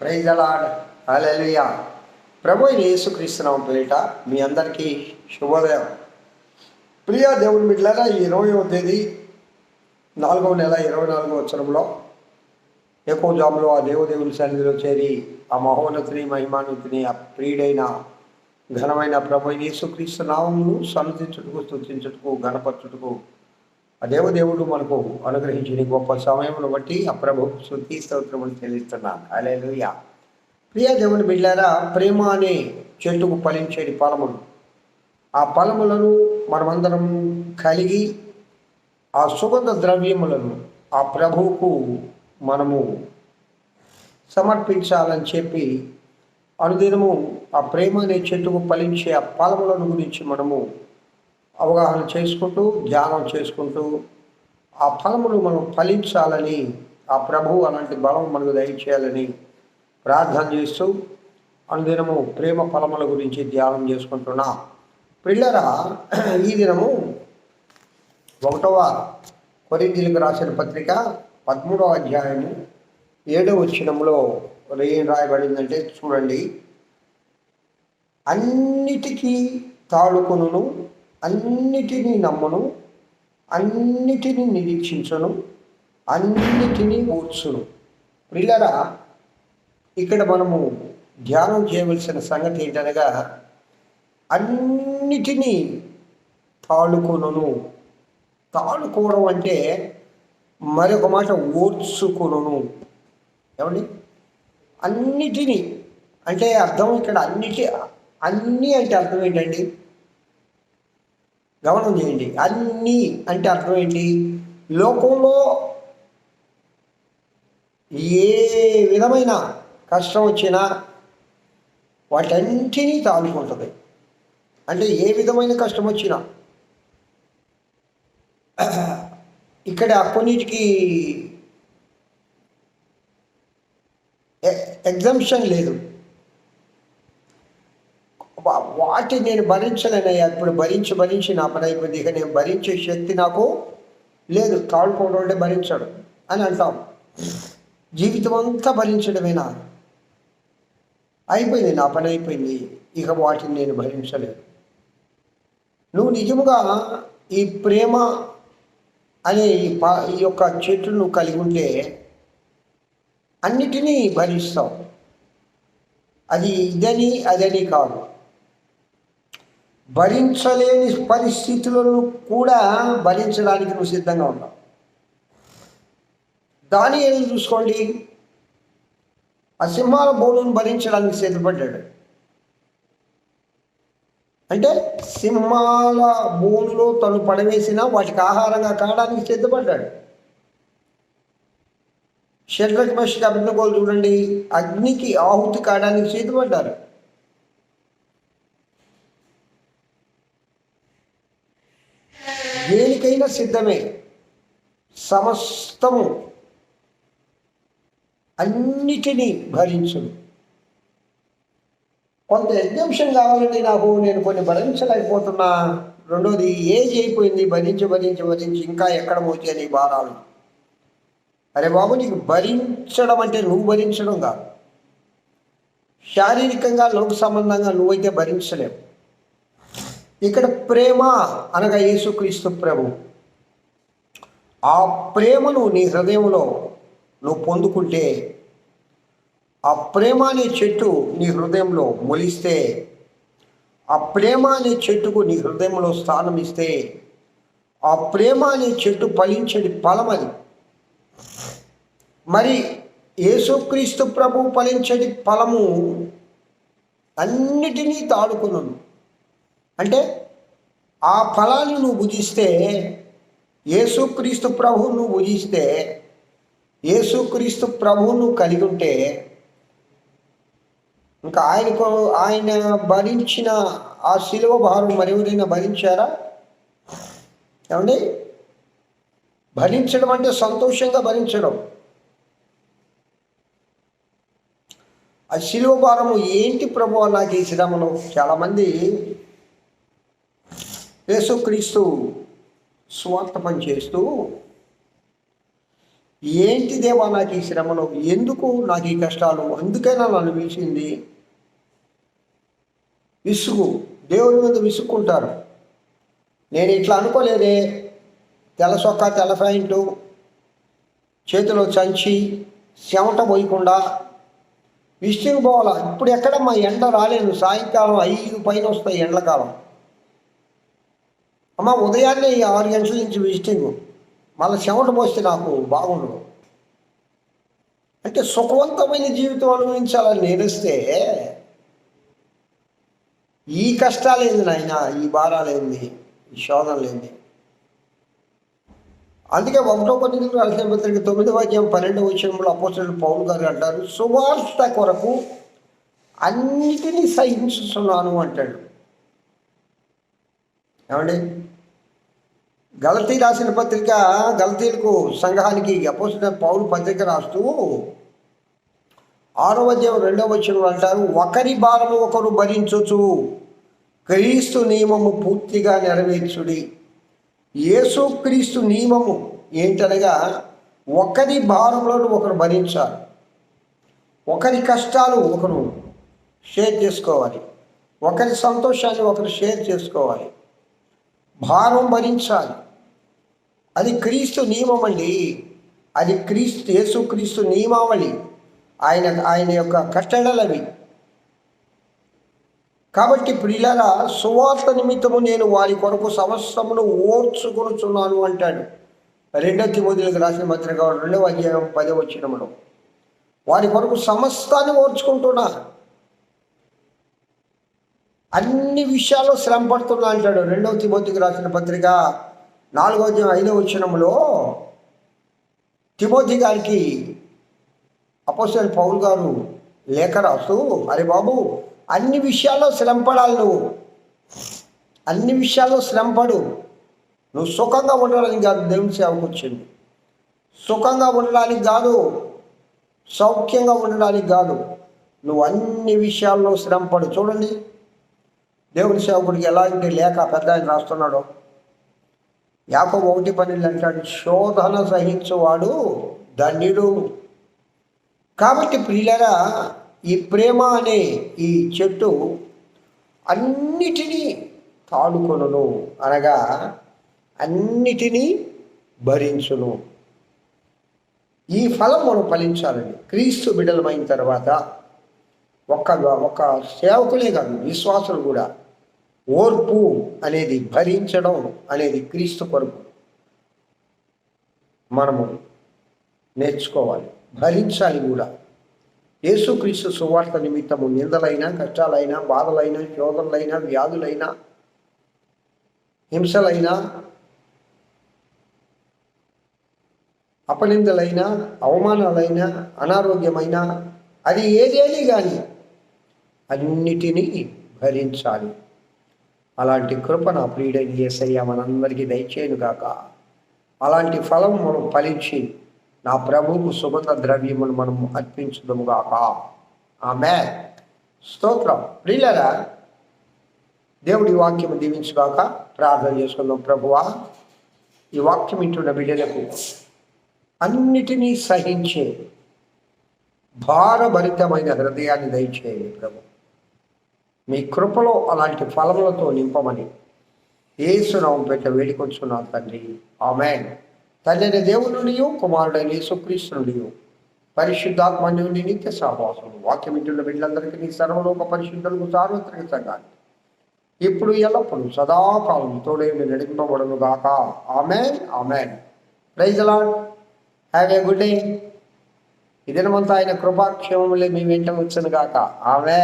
Praise అలాడ్ హల్లెలూయా ప్రభు యేసుక్రీస్తునాం పేట పేరిట మీ అందరికీ శుభోదయం. ప్రియ దేవుని బిడ్డలారా ఈ ఇరవయవ తేదీ నాలుగవ నెల ఇరవై నాలుగవ వచ్చరంలో ఎక్కువ జాములో ఆ దేవదేవుని సన్నిధిలో చేరి ఆ మహోన్నతిని మహిమానుతిని ఆ ప్రియుడైన ఘనమైన ప్రభు యేసుక్రీస్తు నామమును సన్నిధించుటకు స్థుతించుటకు గణపరచుటకు ఆ దేవదేవుడు మనకు అనుగ్రహించిన గొప్ప సమయంలో బట్టి ఆ ప్రభు శుద్ధి స్తోత్రములు చెల్లిస్తున్నాను అలెలుయ ప్రియ దేవుని బిడ్డారా ప్రేమ అనే చెట్టుకు ఫలించేటి ఫలములు. ఆ ఫలములను మనమందరం కలిగి ఆ సుగంధ ద్రవ్యములను ఆ ప్రభువుకు మనము సమర్పించాలని చెప్పి అనుదినము ఆ ప్రేమ అనే చెట్టుకు ఫలించే ఆ ఫలములను గురించి మనము అవగాహన చేసుకుంటూ ధ్యానం చేసుకుంటూ ఆ ఫలములు మనం ఫలించాలని ఆ ప్రభువు అలాంటి బలం మనకు దయచేయాలని ప్రార్థన చేస్తూ అనుదినము ప్రేమ ఫలముల గురించి ధ్యానం చేసుకుంటున్నా. పిల్లరా ఈ దినము ఒకటవ కొరిందీలకు రాసిన పత్రిక పదమూడవ అధ్యాయము ఏడవ వచ్చినంలో ఏం రాయబడిందంటే చూడండి. అన్నిటికీ తాళుకొనును అన్నిటినీ నమ్మను అన్నిటినీ నిరీక్షించను అన్నిటినీ ఓర్చును పిల్లరా ఇక్కడ మనము ధ్యానం చేయవలసిన సంగతి ఏంటనగా అన్నిటినీ తాళుకొనును. తాళుకోవడం అంటే మరొక మాట ఓర్చుకొనును. ఏమండి? అన్నిటినీ అంటే అర్థం ఇక్కడ అన్నిటి అన్నీ అంటే అర్థం ఏంటండి? గమనం చేయండి. అన్నీ అంటే అర్థం ఏంటి? లోకంలో ఏ విధమైన కష్టం వచ్చినా వాటన్నిటినీ తాలుకుంటుంది అంటే ఏ విధమైన కష్టం వచ్చినా. ఇక్కడ కొన్నిటికి ఎగ్జంప్షన్ లేదు. వాటిని వాటి నేను భరించలేనయ్యా. ఇప్పుడు భరించి భరించి నా పని అయిపోయింది ఇక నేను భరించే శక్తి నాకు లేదు. తాడుకోవడం అంటే భరించడం అని అంటాం. జీవితం అంతా భరించడమేనా? అయిపోయింది నా పని అయిపోయింది. ఇక వాటిని నేను భరించలేను నువ్వు నిజముగా ఈ ప్రేమ అనే ఈ పా ఈ యొక్క చెట్లు నువ్వు కలిగి ఉంటే అన్నిటినీ భరిస్తావు. అది ఇదని అదని కాదు. భరించలేని పరిస్థితులను కూడా భరించడానికి నువ్వు సిద్ధంగా ఉన్నావు. దాని ఏది చూసుకోండి. ఆ సింహాల బోనును భరించడానికి సిద్ధపడ్డాడు. అంటే సింహాల బోనులో తను పడవేసిన వాటికి ఆహారంగా కావడానికి సిద్ధపడ్డాడు. షడ్రక్ మషికి అభినగోలు చూడండి. అగ్నికి ఆహుతి కావడానికి సిద్ధపడ్డారు. సిద్ధమే. సమస్తము అన్నిటినీ భరించును. కొంత ఎగ్జంప్షన్ కావాలండి నాకు నేను కొన్ని భరించలేకపోతున్నా. రెండోది ఏజ్ అయిపోయింది భరించి భరించి భరించి ఇంకా ఎక్కడ మోచాయి నీ భారాలు అరే బాబు నీకు భరించడం అంటే నువ్వు భరించడం కాదు. శారీరకంగా లోక సంబంధంగా నువ్వైతే భరించలేవు. ఇక్కడ ప్రేమ అనగా యేసుక్రీస్తు ప్రభు. ఆ ప్రేమను నీ హృదయంలో నువ్వు పొందుకుంటే ఆ ప్రేమ అనే చెట్టు నీ హృదయంలో మొలిస్తే ఆ ప్రేమ అనే చెట్టుకు నీ హృదయంలో స్థానం ఇస్తే ఆ ప్రేమ అనే చెట్టు ఫలించడి ఫలం అది. మరి యేసుక్రీస్తు ప్రభు ఫలించడి ఫలము అన్నిటినీ తాడుకున్నాను అంటే ఆ ఫలాన్ని నువ్వు భుజిస్తే యేసుక్రీస్తు ప్రభు నువ్వు భుజిస్తే యేసుక్రీస్తు ప్రభువు నువ్వు కలిగి ఉంటే ఇంకా ఆయనకు ఆయన భరించిన ఆ శిలువ భారం మరెవరైనా భరించారా? ఏమండి? భరించడం అంటే సంతోషంగా భరించడం. ఆ శిలువ భారము ఏంటి ప్రభు నాకు ఈ శ్రమను చాలామంది యేసుక్రీస్తు స్వార్థ పని చేస్తూ ఏంటి దేవా నాకు ఈ శ్రమలు? ఎందుకు నాకు ఈ కష్టాలు? అందుకైనా నన్ను పిలిచింది? విసుగు. దేవుని మీద విసుక్కుంటారు. నేను ఇట్లా అనుకోలేదే. తెల్ల సొక్క తెల్ల ప్యాంటు చేతిలో చంచి చెమట పోయకుండా విసిగి పోవాలా ఇప్పుడు ఎక్కడమ్మా? ఎండ రాలేదు. సాయంకాలం ఐదు పైన వస్తాయి ఎండలకాలం. అమ్మ ఉదయాన్నే ఈ ఆరు గంటల నుంచి విజిటింగ్ మళ్ళీ చెమట పోస్తే నాకు బాగుండదు అంటే సుఖవంతమైన జీవితం అనుభవించాలని నేనిస్తే ఈ కష్టాలేంది నాయన ఈ భారాలేంది ఈ శోధనలేంది. అందుకే ఒకటో కొన్ని రాసిన పత్రిక తొమ్మిది వాక్యం పన్నెండు వచ్చినప్పుడు అపోసరుడు పౌన్ గారు అంటారు సువార్త కొరకు అన్నిటినీ సహించుతున్నాను అంటాడు. ఏమండి? గలతీ రాసిన పత్రిక గలతీలకు సంఘానికి అపోసిన పౌరు పత్రిక రాస్తూ ఆరో అధ్యాయం రెండవ వచ్చిన అంటారు ఒకరి భారము ఒకరు భరించొచ్చు క్రీస్తు నియమము పూర్తిగా నెరవేర్చుడి. యేసుక్రీస్తు నియమము ఏంటనగా ఒకరి భారంలో ఒకరు భరించాలి. ఒకరి కష్టాలు ఒకరు షేర్ చేసుకోవాలి. ఒకరి సంతోషాన్ని ఒకరు షేర్ చేసుకోవాలి. భారం భరించాలి. అది క్రీస్తు నియమం అండి అది క్రీస్తు యేసుక్రీస్తు నియమావళి. ఆయన ఆయన యొక్క కట్టడలవి కాబట్టి ప్రియులరా సువార్త నిమిత్తము నేను వారి కొరకు సమస్తమును ఓర్చుకొనుచున్నాను అంటాడు. రెండో తిమోదులకు రాసిన పత్రిక రెండవ అధ్యాయం పదే వారి కొరకు సమస్తాన్ని ఓర్చుకుంటున్నా అన్ని విషయాల్లో శ్రమ పడుతున్నా అంటాడు. రెండవ తిమోతికి రాసిన పత్రిక నాలుగవ ఐదవ వచ్చినములో తిమోతి గారికి అపోసర్ పౌల్ గారు లేఖ రాస్తూ అరే బాబు అన్ని విషయాల్లో శ్రమపడాలి నువ్వు. అన్ని విషయాల్లో శ్రమ పడు. నువ్వు సుఖంగా ఉండడానికి కాదు దేవుని సేవకు వచ్చింది. సుఖంగా ఉండడానికి కాదు సౌఖ్యంగా ఉండడానికి కాదు. నువ్వు అన్ని విషయాల్లో శ్రమపడు చూడండి దేవుని సేవకుడికి ఎలాంటి లేఖ పెద్ద ఆయన రాస్తున్నాడు? యాకో ఒకటి పన్నెండు అంటాడు శోధన సహించువాడు ధన్యుడు. కాబట్టి ప్రియులరా ఈ ప్రేమ అనే ఈ చెట్టు అన్నిటినీ తాడుకొనును అనగా అన్నిటినీ భరించును. ఈ ఫలం మనం ఫలించాలండి. క్రీస్తు బిడ్డలమైన తర్వాత ఒక్క ఒక సేవకులే కాదు విశ్వాసులు కూడా ఓర్పు అనేది భరించడం అనేది క్రీస్తు కొరకు మనము నేర్చుకోవాలి భరించాలి కూడా. యేసుక్రీస్తు సువార్త నిమిత్తము నిందలైనా కష్టాలైనా బాధలైనా శోధనలైనా వ్యాధులైనా హింసలైనా అపనిందలైనా అవమానాలైనా అనారోగ్యమైన అది ఏదేది కానీ అన్నిటినీ భరించాలి. అలాంటి కృప నా ప్రియుడైన ఏసయ్య మనందరికీ దయచేయను కాక అలాంటి ఫలం మనం ఫలించి నా ప్రభువుకు సుగంధ ద్రవ్యమును మనం అర్పించదము గాక. ఆమె స్తోత్రం. ప్రియులరా దేవుడి వాక్యము దీవించుగాక ప్రార్థన చేసుకుందాం. ప్రభువా ఈ వాక్యం ఇంటున్న బిడ్డలకు అన్నిటినీ సహించే భారభరితమైన హృదయాన్ని దయచేయండి ప్రభు. మీ కృపలో అలాంటి ఫలములతో నింపమని ఏసునామం పెట్ట వేడుకొచ్చున్నా తండ్రి. ఆమెన్. తండ్రి దేవుని నుండియో కుమారుడైన యేసుక్రీస్తు నుండియో పరిశుద్ధాత్మ నుండి నిత్య సహవాసం వాక్యం ఇంటున్న బిడ్డలందరికీ నీ సర్వలోక పరిశుద్ధులకు సార్వత్రిక సంఘాన్ని ఇప్పుడు ఎల్లప్పుడు సదాకాలం తోడేమి నడిపింపబడను గాక. Amen. Amen. Praise the Lord have a good day. ఇదనమంతా ఆయన కృపాక్షేమములే మీ వెంట వచ్చను గాక. ఆమె